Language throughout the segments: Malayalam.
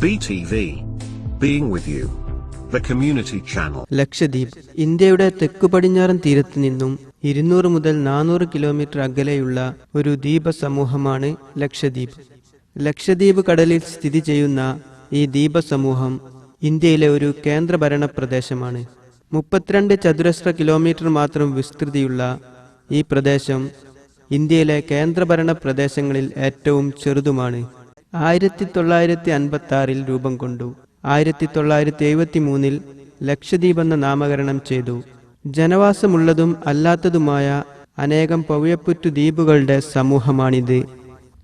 BTV. Being with you. The community channel. Lakshadweep ഇന്ത്യയുടെ തെക്കു പടിഞ്ഞാറൻ തീരത്ത് നിന്നും ഇരുന്നൂറ് മുതൽ നാനൂറ് കിലോമീറ്റർ അകലെയുള്ള ഒരു ദ്വീപ സമൂഹമാണ് ലക്ഷദ്വീപ് ലക്ഷദ്വീപ് കടലിൽ സ്ഥിതി ചെയ്യുന്ന ഈ ദ്വീപ സമൂഹം ഇന്ത്യയിലെ ഒരു കേന്ദ്രഭരണ പ്രദേശമാണ് മുപ്പത്തിരണ്ട് ചതുരശ്ര കിലോമീറ്റർ മാത്രം വിസ്തൃതിയുള്ള ഈ പ്രദേശം ഇന്ത്യയിലെ കേന്ദ്രഭരണ പ്രദേശങ്ങളിൽ ഏറ്റവും ചെറുതുമാണ് ആയിരത്തി തൊള്ളായിരത്തി അൻപത്തി ആറിൽ രൂപം കൊണ്ടു. ആയിരത്തി തൊള്ളായിരത്തി എഴുപത്തി മൂന്നിൽ ലക്ഷദ്വീപ് എന്ന നാമകരണം ചെയ്തു. ജനവാസമുള്ളതും അല്ലാത്തതുമായ അനേകം പവിഴപ്പുറ്റു ദ്വീപുകളുടെ സമൂഹമാണിത്.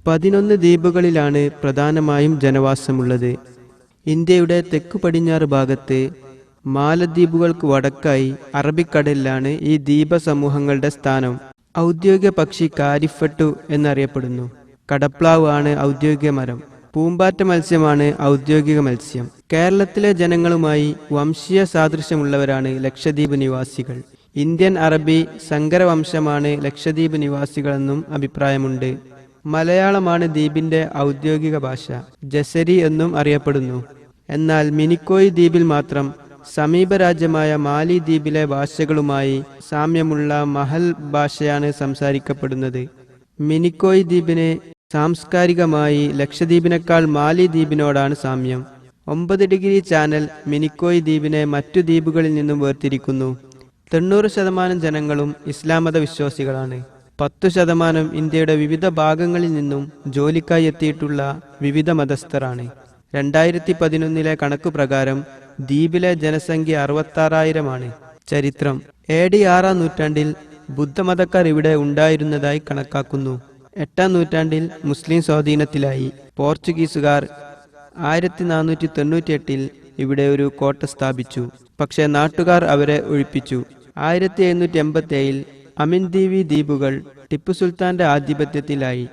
പതിനൊന്ന് ദ്വീപുകളിലാണ് പ്രധാനമായും ജനവാസമുള്ളത്. ഇന്ത്യയുടെ തെക്കു പടിഞ്ഞാറ് ഭാഗത്ത് മാലദ്വീപുകൾക്ക് വടക്കായി അറബിക്കടലിലാണ് ഈ ദ്വീപ സമൂഹങ്ങളുടെ സ്ഥാനം. ഔദ്യോഗിക പക്ഷി കാരിഫട്ടു എന്നറിയപ്പെടുന്നു. കടപ്ലാവ് ആണ് ഔദ്യോഗിക മരം. പൂമ്പാറ്റ മത്സ്യമാണ് ഔദ്യോഗിക മത്സ്യം. കേരളത്തിലെ ജനങ്ങളുമായി വംശീയ സാദൃശ്യമുള്ളവരാണ് ലക്ഷദ്വീപ് നിവാസികൾ. ഇന്ത്യൻ അറബി സങ്കരവംശമാണ് ലക്ഷദ്വീപ് നിവാസികളെന്നും അഭിപ്രായമുണ്ട്. മലയാളമാണ് ദ്വീപിന്റെ ഔദ്യോഗിക ഭാഷ. ജസരി എന്നും അറിയപ്പെടുന്നു. എന്നാൽ മിനിക്കോയ് ദ്വീപിൽ മാത്രം സമീപ രാജ്യമായ മാലി ദ്വീപിലെ ഭാഷകളുമായി സാമ്യമുള്ള മഹൽ ഭാഷയാണ് സംസാരിക്കപ്പെടുന്നത്. മിനിക്കോയ് ദ്വീപിന് സാംസ്കാരികമായി ലക്ഷദ്വീപിനേക്കാൾ മാലി ദ്വീപിനോടാണ് സാമ്യം. ഒമ്പത് ഡിഗ്രി ചാനൽ മിനിക്കോയ് ദ്വീപിനെ മറ്റു ദ്വീപുകളിൽ നിന്നും വേർതിരിക്കുന്നു. തൊണ്ണൂറ് ശതമാനം ജനങ്ങളും ഇസ്ലാം മത വിശ്വാസികളാണ്. പത്തു ശതമാനം ഇന്ത്യയുടെ വിവിധ ഭാഗങ്ങളിൽ നിന്നും ജോലിക്കായി എത്തിയിട്ടുള്ള വിവിധ മതസ്ഥരാണ്. രണ്ടായിരത്തി പതിനൊന്നിലെ കണക്കു പ്രകാരം ദ്വീപിലെ ജനസംഖ്യ അറുപത്താറായിരമാണ്. ചരിത്രം. എ ഡി ആറാം നൂറ്റാണ്ടിൽ ബുദ്ധമതക്കാർ ഇവിടെ ഉണ്ടായിരുന്നതായി കണക്കാക്കുന്നു. എട്ടാം നൂറ്റാണ്ടിൽ മുസ്ലിം സ്വാധീനത്തിലായി. പോർച്ചുഗീസുകാർ ആയിരത്തി നാനൂറ്റി തൊണ്ണൂറ്റിയെട്ടിൽ ഇവിടെ ഒരു കോട്ട സ്ഥാപിച്ചു. പക്ഷെ നാട്ടുകാർ അവരെ ഒഴിപ്പിച്ചു. ആയിരത്തി എഴുന്നൂറ്റി എൺപത്തി ഏഴിൽ അമിൻദീവി ദ്വീപുകൾ ടിപ്പു സുൽത്താന്റെ ആധിപത്യത്തിലായി.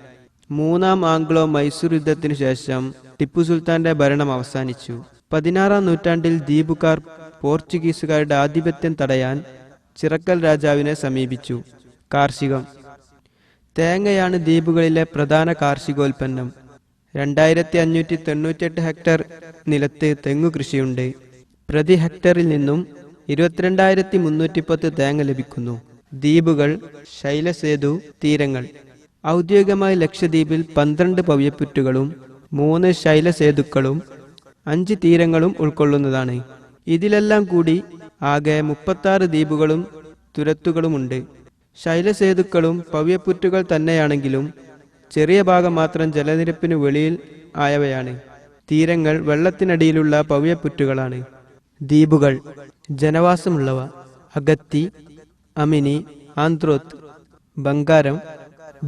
മൂന്നാം ആംഗ്ലോ മൈസൂർ യുദ്ധത്തിനു ശേഷം ടിപ്പു സുൽത്താന്റെ ഭരണം അവസാനിച്ചു. പതിനാറാം നൂറ്റാണ്ടിൽ ദ്വീപുകാർ പോർച്ചുഗീസുകാരുടെ ആധിപത്യം തടയാൻ ചിറക്കൽ രാജാവിനെ സമീപിച്ചു. കാർഷികം തേങ്ങയാണ് ദ്വീപുകളിലെ പ്രധാന കാർഷികോൽപ്പന്നം. രണ്ടായിരത്തി അഞ്ഞൂറ്റി തൊണ്ണൂറ്റെട്ട് ഹെക്ടർ നിലത്ത് തെങ്ങു കൃഷിയുണ്ട്. പ്രതി ഹെക്ടറിൽ നിന്നും ഇരുപത്തിരണ്ടായിരത്തി മുന്നൂറ്റിപ്പത്ത് തേങ്ങ ലഭിക്കുന്നു. ദ്വീപുകൾ ശൈലസേതു തീരങ്ങൾ. ഔദ്യോഗികമായി ലക്ഷദ്വീപിൽ പന്ത്രണ്ട് പവ്യപ്പുറ്റുകളും മൂന്ന് ശൈലസേതുക്കളും അഞ്ച് തീരങ്ങളും ഉൾക്കൊള്ളുന്നതാണ്. ഇതിലെല്ലാം കൂടി ആകെ മുപ്പത്താറ് ദ്വീപുകളും തുരത്തുകളുമുണ്ട്. ശൈലസേതുക്കളും പവ്യപ്പുറ്റുകൾ തന്നെയാണെങ്കിലും ചെറിയ ഭാഗം മാത്രം ജലനിരപ്പിന് വെളിയിൽ ആയവയാണ്. തീരങ്ങൾ വെള്ളത്തിനടിയിലുള്ള പവ്യപ്പുറ്റുകളാണ്. ദ്വീപുകൾ ജനവാസമുള്ളവ അഗത്തി അമിനി ആന്ത്രോത്ത് ബംഗാരം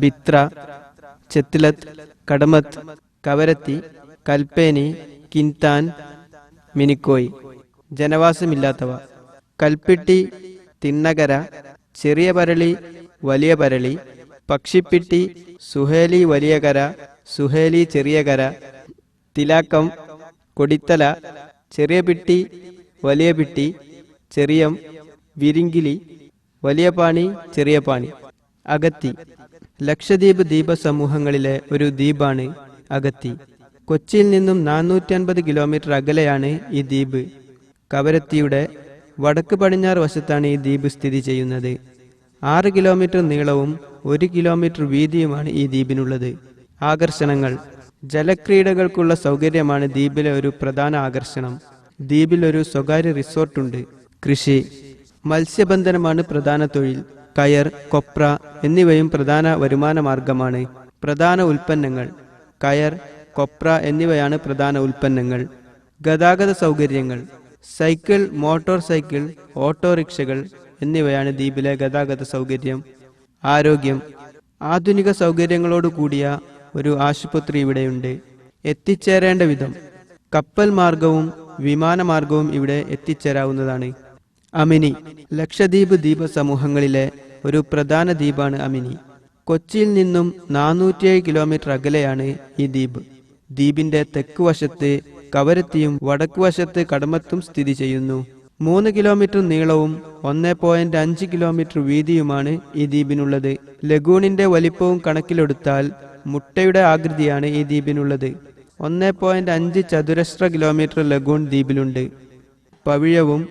ബിത്ര ചെത്തിലത്ത് കടമത്ത് കവരത്തി കൽപ്പേനി കിൻതാൻ മിനിക്കോയ്. ജനവാസമില്ലാത്തവ. കൽപ്പിട്ടി തിണ്ണകര ചെറിയ പരളി വലിയ പരളി പക്ഷിപ്പിട്ടി സുഹേലി വലിയ കര സുഹേലി ചെറിയ കര തിലാക്കം കൊടിത്തല ചെറിയ പിട്ടി വലിയ പിട്ടി ചെറിയം വിരിങ്കിലി വലിയ പാണി ചെറിയ പാണി അഗത്തി. ലക്ഷദ്വീപ് ദ്വീപ സമൂഹങ്ങളിലെ ഒരു ദ്വീപാണ് അഗത്തി. കൊച്ചിയിൽ നിന്നും നാനൂറ്റി അൻപത് കിലോമീറ്റർ അകലെയാണ് ഈ ദ്വീപ്. കവരത്തിയുടെ വടക്ക് പടിഞ്ഞാറ് വശത്താണ് ഈ ദ്വീപ് സ്ഥിതി ചെയ്യുന്നത്. ആറ് കിലോമീറ്റർ നീളവും ഒരു കിലോമീറ്റർ വീതിയുമാണ് ഈ ദ്വീപിനുള്ളത്. ആകർഷണങ്ങൾ. ജലക്രീഡകൾക്കുള്ള സൗകര്യമാണ് ദ്വീപിലെ ഒരു പ്രധാന ആകർഷണം. ദ്വീപിൽ ഒരു സ്വകാര്യ റിസോർട്ടുണ്ട്. കൃഷി. മത്സ്യബന്ധനമാണ് പ്രധാന തൊഴിൽ. കയർ കൊപ്ര എന്നിവയും പ്രധാന വരുമാന മാർഗമാണ്. പ്രധാന ഉൽപ്പന്നങ്ങൾ. കയർ കൊപ്ര എന്നിവയാണ് പ്രധാന ഉൽപ്പന്നങ്ങൾ. ഗതാഗത സൗകര്യങ്ങൾ. സൈക്കിൾ മോട്ടോർ സൈക്കിൾ ഓട്ടോറിക്ഷകൾ എന്നിവയാണ് ദ്വീപിലെ ഗതാഗത സൗകര്യം. ആരോഗ്യം. ആധുനിക സൗകര്യങ്ങളോട് കൂടിയ ഒരു ആശുപത്രി ഇവിടെയുണ്ട്. എത്തിച്ചേരേണ്ട വിധം. കപ്പൽ മാർഗവും വിമാനമാർഗവും ഇവിടെ എത്തിച്ചേരാവുന്നതാണ്. അമിനി. ലക്ഷദ്വീപ് ദ്വീപ സമൂഹങ്ങളിലെ ഒരു പ്രധാന ദ്വീപാണ് അമിനി. കൊച്ചിയിൽ നിന്നും നാനൂറ്റിയേഴ് കിലോമീറ്റർ അകലെയാണ് ഈ ദ്വീപ്. ദ്വീപിന്റെ തെക്ക് വശത്ത് കവരത്തിയും വടക്ക് വശത്ത് കടമത്തും സ്ഥിതി ചെയ്യുന്നു. മൂന്ന് കിലോമീറ്റർ നീളവും ഒന്ന് പോയിന്റ് അഞ്ച് കിലോമീറ്റർ വീതിയുമാണ് ഈ ദ്വീപിനുള്ളത്. ലഗൂണിന്റെ വലിപ്പവും കണക്കിലെടുത്താൽ മുട്ടയുടെ ആകൃതിയാണ് ഈ ദ്വീപിനുള്ളത്. ഒന്ന് പോയിന്റ് അഞ്ച് ചതുരശ്ര കിലോമീറ്റർ ലഗൂൺ ദ്വീപിലുണ്ട്. പവിഴവും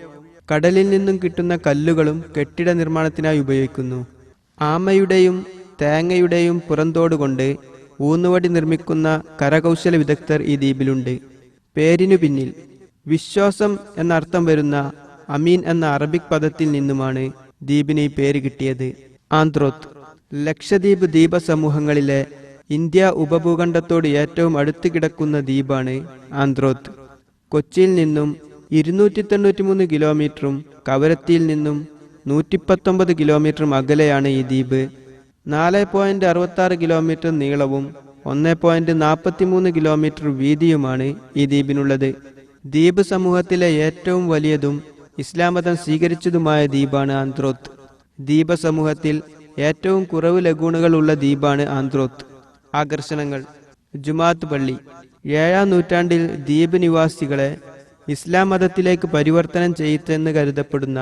കടലിൽ നിന്നും കിട്ടുന്ന കല്ലുകളും കെട്ടിട നിർമ്മാണത്തിനായി ഉപയോഗിക്കുന്നു. ആമയുടെയും തേങ്ങയുടെയും പുറന്തോടുകൊണ്ട് ഊന്നുവടി നിർമ്മിക്കുന്ന കരകൗശല വിദഗ്ധർ ഈ ദ്വീപിലുണ്ട്. പേരിനു പിന്നിൽ വിശ്വാസം എന്നർത്ഥം വരുന്ന അമീൻ എന്ന അറബിക് പദത്തിൽ നിന്നുമാണ് ദ്വീപിന് ഈ പേര് കിട്ടിയത്. ആന്ത്രോത്ത് ലക്ഷദ്വീപ് ദ്വീപ സമൂഹങ്ങളിലെ ഇന്ത്യ ഉപഭൂഖണ്ഡത്തോട് ഏറ്റവും അടുത്ത് കിടക്കുന്ന ദ്വീപാണ് ആന്ത്രോത്ത്. കൊച്ചിയിൽ നിന്നും ഇരുന്നൂറ്റി തൊണ്ണൂറ്റി മൂന്ന് കിലോമീറ്ററും കവരത്തിയിൽ നിന്നും നൂറ്റി പത്തൊമ്പത് കിലോമീറ്ററും അകലെയാണ് ഈ ദ്വീപ്. നാല് പോയിന്റ് അറുപത്തി ആറ് കിലോമീറ്റർ നീളവും ഒന്ന് പോയിന്റ് നാൽപ്പത്തി മൂന്ന് കിലോമീറ്റർ വീതിയുമാണ് ഈ ദ്വീപിനുള്ളത്. ദ്വീപ് സമൂഹത്തിലെ ഏറ്റവും വലിയതും ഇസ്ലാം മതം സ്വീകരിച്ചതുമായ ദ്വീപാണ് ആന്ത്രോത്ത്. ദ്വീപ സമൂഹത്തിൽ ഏറ്റവും കുറവ് ലഗൂണുകൾ ഉള്ള ദ്വീപാണ് ആന്ത്രോത്ത്. ആകർഷണങ്ങൾ. ജുമാത്ത് പള്ളി. ഏഴാം നൂറ്റാണ്ടിൽ ദ്വീപ് നിവാസികളെ ഇസ്ലാം മതത്തിലേക്ക് പരിവർത്തനം ചെയ്തെന്ന് കരുതപ്പെടുന്ന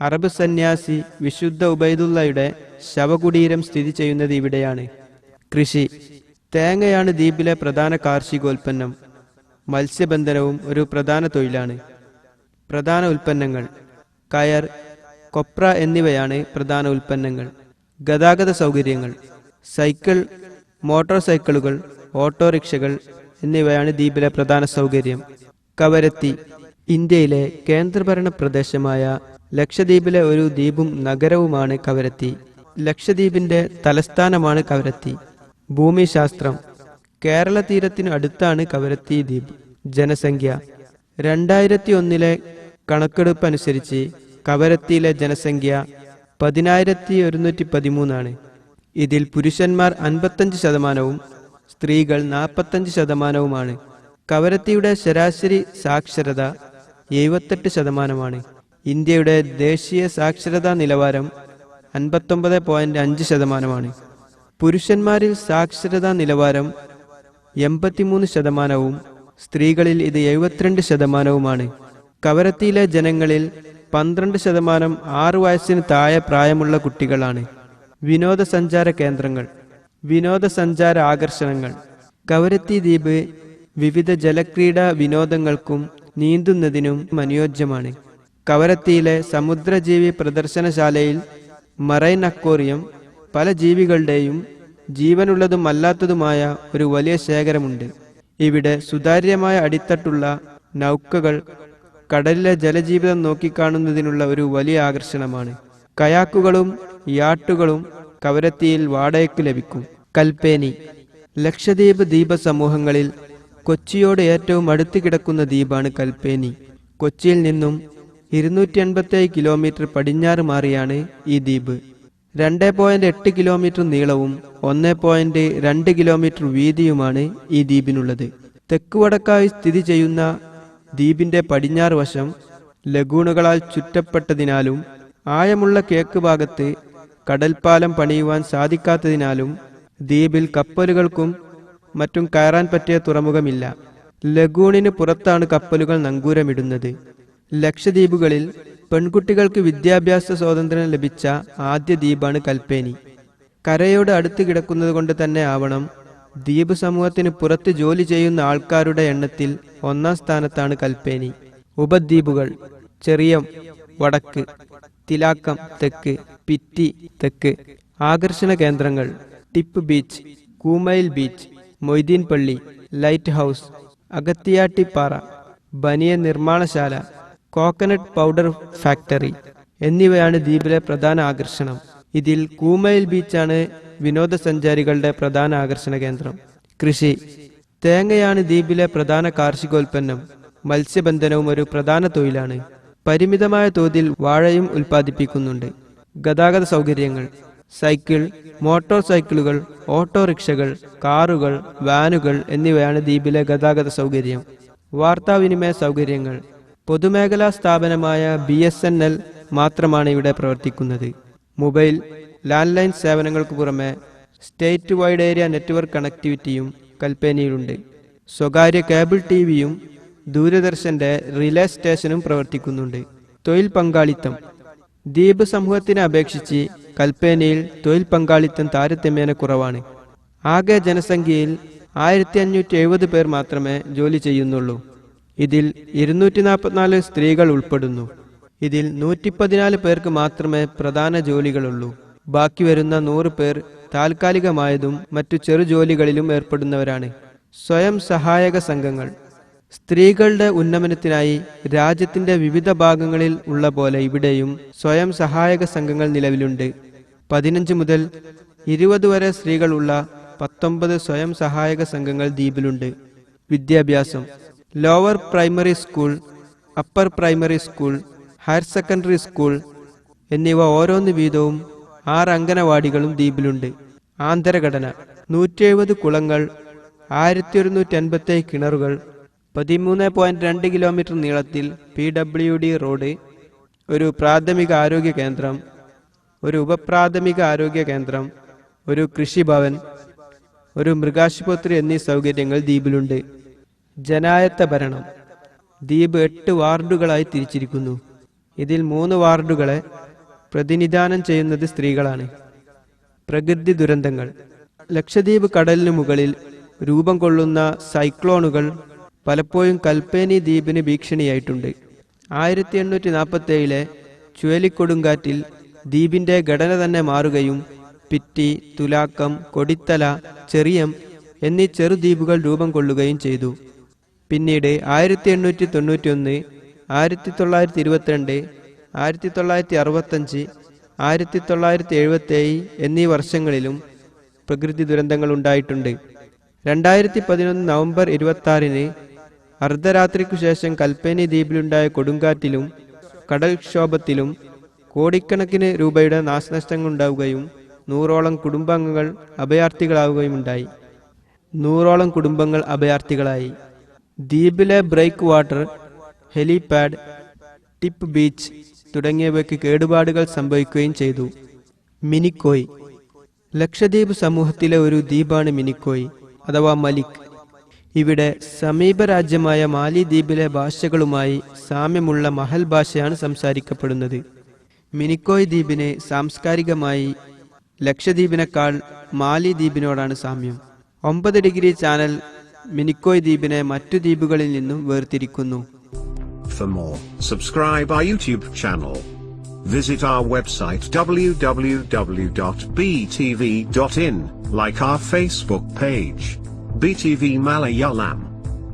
അറബ് സന്യാസി വിശുദ്ധ ഉബൈദുള്ളയുടെ ശവകുടീരം സ്ഥിതി ചെയ്യുന്നത് ഇവിടെയാണ്. കൃഷി. തേങ്ങയാണ് ദ്വീപിലെ പ്രധാന കാർഷികോൽപ്പന്നം. മത്സ്യബന്ധനവും ഒരു പ്രധാന തൊഴിലാണ്. പ്രധാന ഉൽപ്പന്നങ്ങൾ കയർ കൊപ്ര എന്നിവയാണ് പ്രധാന ഉൽപ്പന്നങ്ങൾ. ഗതാഗത സൗകര്യങ്ങൾ സൈക്കിൾ മോട്ടോർ സൈക്കിളുകൾ ഓട്ടോറിക്ഷകൾ എന്നിവയാണ് ദ്വീപിലെ പ്രധാന സൗകര്യം. കവരത്തി ഇന്ത്യയിലെ കേന്ദ്രഭരണ പ്രദേശമായ ലക്ഷദ്വീപിലെ ഒരു ദ്വീപും നഗരവുമാണ് കവരത്തി. ലക്ഷദ്വീപിന്റെ തലസ്ഥാനമാണ് കവരത്തി. ഭൂമിശാസ്ത്രം കേരള തീരത്തിന് അടുത്താണ് കവരത്തി ദ്വീപ്. ജനസംഖ്യ രണ്ടായിരത്തി ഒന്നിലെ കണക്കെടുപ്പ് അനുസരിച്ച് കവരത്തിയിലെ ജനസംഖ്യ പതിനായിരത്തി ഒരുന്നൂറ്റി പതിമൂന്നാണ് ഇതിൽ പുരുഷന്മാർ അൻപത്തഞ്ച് ശതമാനവും സ്ത്രീകൾ നാൽപ്പത്തഞ്ച് ശതമാനവുമാണ്. കവരത്തിയുടെ ശരാശരി സാക്ഷരത എഴുപത്തെട്ട് ശതമാനമാണ്. ഇന്ത്യയുടെ ദേശീയ സാക്ഷരതാ നിലവാരം അൻപത്തൊമ്പത് പോയിന്റ് അഞ്ച് ശതമാനമാണ്. പുരുഷന്മാരിൽ സാക്ഷരതാ നിലവാരം എൺപത്തിമൂന്ന് ശതമാനവും സ്ത്രീകളിൽ ഇത് എഴുപത്തിരണ്ട് ശതമാനവുമാണ്. കവരത്തിയിലെ ജനങ്ങളിൽ പന്ത്രണ്ട് ശതമാനം ആറു വയസ്സിന് താഴെ പ്രായമുള്ള കുട്ടികളാണ്. വിനോദസഞ്ചാര കേന്ദ്രങ്ങൾ വിനോദസഞ്ചാര ആകർഷണങ്ങൾ കവരത്തി ദ്വീപ് വിവിധ ജലക്രീഡാ വിനോദങ്ങൾക്കും നീന്തുന്നതിനും അനുയോജ്യമാണ്. കവരത്തിയിലെ സമുദ്രജീവി പ്രദർശനശാലയിൽ മറൈൻ അക്വേറിയം പല ജീവികളുടെയും ജീവനുള്ളതും അല്ലാത്തതുമായ ഒരു വലിയ ശേഖരമുണ്ട്. ഇവിടെ സുതാര്യമായ അടിത്തട്ടുള്ള നൗക്കകൾ കടലിലെ ജലജീവിതം നോക്കിക്കാണുന്നതിനുള്ള ഒരു വലിയ ആകർഷണമാണ്. കയാക്കുകളും യാട്ടുകളും കവരത്തിയിൽ വാടകയ്ക്ക് ലഭിക്കും. കൽപ്പേനി ലക്ഷദ്വീപ് ദ്വീപ സമൂഹങ്ങളിൽ കൊച്ചിയോട് ഏറ്റവും അടുത്ത് കിടക്കുന്ന ദ്വീപാണ് കൽപ്പേനി. കൊച്ചിയിൽ നിന്നും ഇരുന്നൂറ്റി എൺപത്തേഴ് കിലോമീറ്റർ പടിഞ്ഞാറ് മാറിയാണ് ഈ ദ്വീപ്. രണ്ട് പോയിന്റ് എട്ട് കിലോമീറ്റർ നീളവും ഒന്ന് പോയിന്റ് രണ്ട് കിലോമീറ്റർ വീതിയുമാണ് ഈ ദ്വീപിനുള്ളത്. തെക്ക് വടക്കായി സ്ഥിതി ചെയ്യുന്ന ദ്വീപിന്റെ പടിഞ്ഞാറ് വശം ലഗൂണുകളാൽ ചുറ്റപ്പെട്ടതിനാലും ആയമുള്ള കേക്ക് ഭാഗത്ത് കടൽപ്പാലം പണിയുവാൻ സാധിക്കാത്തതിനാലും ദ്വീപിൽ കപ്പലുകൾക്കും മറ്റും കയറാൻ പറ്റിയ തുറമുഖമില്ല. ലഗൂണിന് പുറത്താണ് കപ്പലുകൾ നങ്കൂരമിടുന്നത്. ലക്ഷദ്വീപുകളിൽ പെൺകുട്ടികൾക്ക് വിദ്യാഭ്യാസ സ്വാതന്ത്ര്യം ലഭിച്ച ആദ്യ ദ്വീപാണ് കൽപ്പേനി. കരയോട് അടുത്ത് കിടക്കുന്നത് കൊണ്ട് തന്നെ ആവണം. ദ്വീപ് സമൂഹത്തിന് പുറത്ത് ജോലി ചെയ്യുന്ന ആൾക്കാരുടെ എണ്ണത്തിൽ ഒന്നാം സ്ഥാനത്താണ് കൽപ്പേനി. ഉപദ്വീപുകൾ ചെറിയം വടക്ക് തിലാക്കം തെക്ക് പിറ്റി തെക്ക് ആകർഷണ കേന്ദ്രങ്ങൾ ടിപ്പ് ബീച്ച് കൂമയിൽ ബീച്ച് മൊയ്തീൻ പള്ളി ലൈറ്റ് ഹൗസ് അഗത്തിയാട്ടിപ്പാറ ബനിയ നിർമ്മാണശാല കോക്കനട്ട് പൗഡർ ഫാക്ടറി എന്നിവയാണ് ദ്വീപിലെ പ്രധാന ആകർഷണം. ഇതിൽ കൂമയിൽ ബീച്ചാണ് വിനോദസഞ്ചാരികളുടെ പ്രധാന ആകർഷണ കേന്ദ്രം. കൃഷി. തേങ്ങയാണ് ദ്വീപിലെ പ്രധാന കാർഷികോൽപ്പന്നം. മത്സ്യബന്ധനവും ഒരു പ്രധാന തൊഴിലാണ്. പരിമിതമായ തോതിൽ വാഴയും ഉൽപ്പാദിപ്പിക്കുന്നുണ്ട്. ഗതാഗത സൗകര്യങ്ങൾ. സൈക്കിൾ മോട്ടോർ സൈക്കിളുകൾ ഓട്ടോറിക്ഷകൾ കാറുകൾ വാനുകൾ എന്നിവയാണ് ദ്വീപിലെ ഗതാഗത സൗകര്യം. വാർത്താവിനിമയ സൗകര്യങ്ങൾ. പൊതുമേഖലാ സ്ഥാപനമായ ബി എസ് എൻ എൽ മാത്രമാണ് ഇവിടെ പ്രവർത്തിക്കുന്നത്. മൊബൈൽ ലാൻഡ് ലൈൻ സേവനങ്ങൾക്ക് പുറമെ സ്റ്റേറ്റ് വൈഡ് ഏരിയ നെറ്റ്വർക്ക് കണക്ടിവിറ്റിയും കൽപ്പേനിയിലുണ്ട്. സ്വകാര്യ കേബിൾ ടി വിയും ദൂരദർശന്റെ റിലേ സ്റ്റേഷനും പ്രവർത്തിക്കുന്നുണ്ട്. തൊഴിൽ പങ്കാളിത്തം. ദ്വീപ് സമൂഹത്തിനെ അപേക്ഷിച്ച് കൽപ്പേനയിൽ തൊഴിൽ പങ്കാളിത്തം താരതമ്യേന കുറവാണ്. ആകെ ജനസംഖ്യയിൽ ആയിരത്തി അഞ്ഞൂറ്റി എഴുപത് പേർ മാത്രമേ ജോലി ചെയ്യുന്നുള്ളൂ. ഇതിൽ ഇരുന്നൂറ്റി നാൽപ്പത്തിനാല് സ്ത്രീകൾ ഉൾപ്പെടുന്നു. ഇതിൽ നൂറ്റി പതിനാല് പേർക്ക് മാത്രമേ പ്രധാന ജോലികളുള്ളൂ. ബാക്കി വരുന്ന നൂറ് പേർ താൽക്കാലികമായതും മറ്റു ചെറു ജോലികളിലും ഏർപ്പെടുന്നവരാണ്. സ്വയം സഹായക സംഘങ്ങൾ. സ്ത്രീകളുടെ ഉന്നമനത്തിനായി രാജ്യത്തിന്റെ വിവിധ ഭാഗങ്ങളിൽ ഉള്ള പോലെ ഇവിടെയും സ്വയം സഹായക സംഘങ്ങൾ നിലവിലുണ്ട്. പതിനഞ്ച് മുതൽ ഇരുപത് വരെ സ്ത്രീകളുള്ള പത്തൊമ്പത് സ്വയം സഹായക സംഘങ്ങൾ ദ്വീപിലുണ്ട്. വിദ്യാഭ്യാസം. Lower primary school upper primary school higher secondary school എന്നിവ ഓരോന്ന് വീതവും ആറ് അംഗനവാടികളും ദ്വീപിലുണ്ട്. ആന്തരഘടന നൂറ്റി എഴുപത് കുളങ്ങൾ ആയിരത്തി ഒരുന്നൂറ്റി അൻപത്തി കിണറുകൾ പതിമൂന്ന് പോയിന്റ് രണ്ട് കിലോമീറ്റർ നീളത്തിൽ പി ഡബ്ല്യു ഡി റോഡ് ഒരു പ്രാഥമിക ആരോഗ്യ കേന്ദ്രം ഒരു ഉപപ്രാഥമിക ആരോഗ്യ കേന്ദ്രം ഒരു കൃഷിഭവൻ ഒരു മൃഗാശുപത്രി എന്നീ സൗകര്യങ്ങൾ ദ്വീപിലുണ്ട്. ജനായത്ത ഭരണം. ദ്വീപ് എട്ട് വാർഡുകളായി തിരിച്ചിരിക്കുന്നു. ഇതിൽ മൂന്ന് വാർഡുകളെ പ്രതിനിധാനം ചെയ്യുന്നത് സ്ത്രീകളാണ്. പ്രകൃതി ദുരന്തങ്ങൾ. ലക്ഷദ്വീപ് കടലിന് മുകളിൽ രൂപം കൊള്ളുന്ന സൈക്ലോണുകൾ പലപ്പോഴും കൽപ്പേനി ദ്വീപിന് ഭീഷണിയായിട്ടുണ്ട്. ആയിരത്തി എണ്ണൂറ്റി നാൽപ്പത്തി ഏഴിലെ ചുഴലിക്കൊടുങ്കാറ്റിൽ ദ്വീപിന്റെ ഘടന തന്നെ മാറുകയും പിറ്റി തുലാക്കം കൊടിത്തല ചെറിയം എന്നീ ചെറുദ്വീപുകൾ രൂപം കൊള്ളുകയും ചെയ്തു. പിന്നീട് ആയിരത്തി എണ്ണൂറ്റി തൊണ്ണൂറ്റി ഒന്ന് ആയിരത്തി തൊള്ളായിരത്തി ഇരുപത്തിരണ്ട് ആയിരത്തി തൊള്ളായിരത്തി അറുപത്തഞ്ച് ആയിരത്തി തൊള്ളായിരത്തി എഴുപത്തേഴ് എന്നീ വർഷങ്ങളിലും പ്രകൃതി ദുരന്തങ്ങൾ ഉണ്ടായിട്ടുണ്ട്. രണ്ടായിരത്തി പതിനൊന്ന് നവംബർ ഇരുപത്തി അർദ്ധരാത്രിക്കു ശേഷം കൽപ്പേനി ദ്വീപിലുണ്ടായ കൊടുങ്കാറ്റിലും കടൽക്ഷോഭത്തിലും കോടിക്കണക്കിന് രൂപയുടെ നാശനഷ്ടങ്ങൾ ഉണ്ടാവുകയും നൂറോളം കുടുംബാംഗങ്ങൾ അഭയാർത്ഥികളാവുകയും ഉണ്ടായി നൂറോളം കുടുംബങ്ങൾ അഭയാർത്ഥികളായി. ദ്വീപിലെ break water helipad tip beach തുടങ്ങിയവയ്ക്ക് കേടുപാടുകൾ സംഭവിക്കുകയും ചെയ്തു. മിനിക്കോയ്. ലക്ഷദ്വീപ് സമൂഹത്തിലെ ഒരു ദ്വീപാണ് മിനിക്കോയ് അഥവാ മലിക്. ഇവിടെ സമീപ രാജ്യമായ മാലി ദ്വീപിലെ ഭാഷകളുമായി സാമ്യമുള്ള മഹൽ ഭാഷയാണ് സംസാരിക്കപ്പെടുന്നത്. മിനിക്കോയ് ദ്വീപിനെ സാംസ്കാരികമായി ലക്ഷദ്വീപിനേക്കാൾ മാലിദ്വീപിനോടാണ് സാമ്യം. ഒമ്പത് ഡിഗ്രി ചാനൽ മിനിക്കോയ് ദ്വീപിനെ മറ്റു ദ്വീപുകളിൽ നിന്നും വേർതിരിക്കുന്നു For more, subscribe our YouTube channel. Visit our website www.btv.in, like our Facebook page. BTV Malayalam.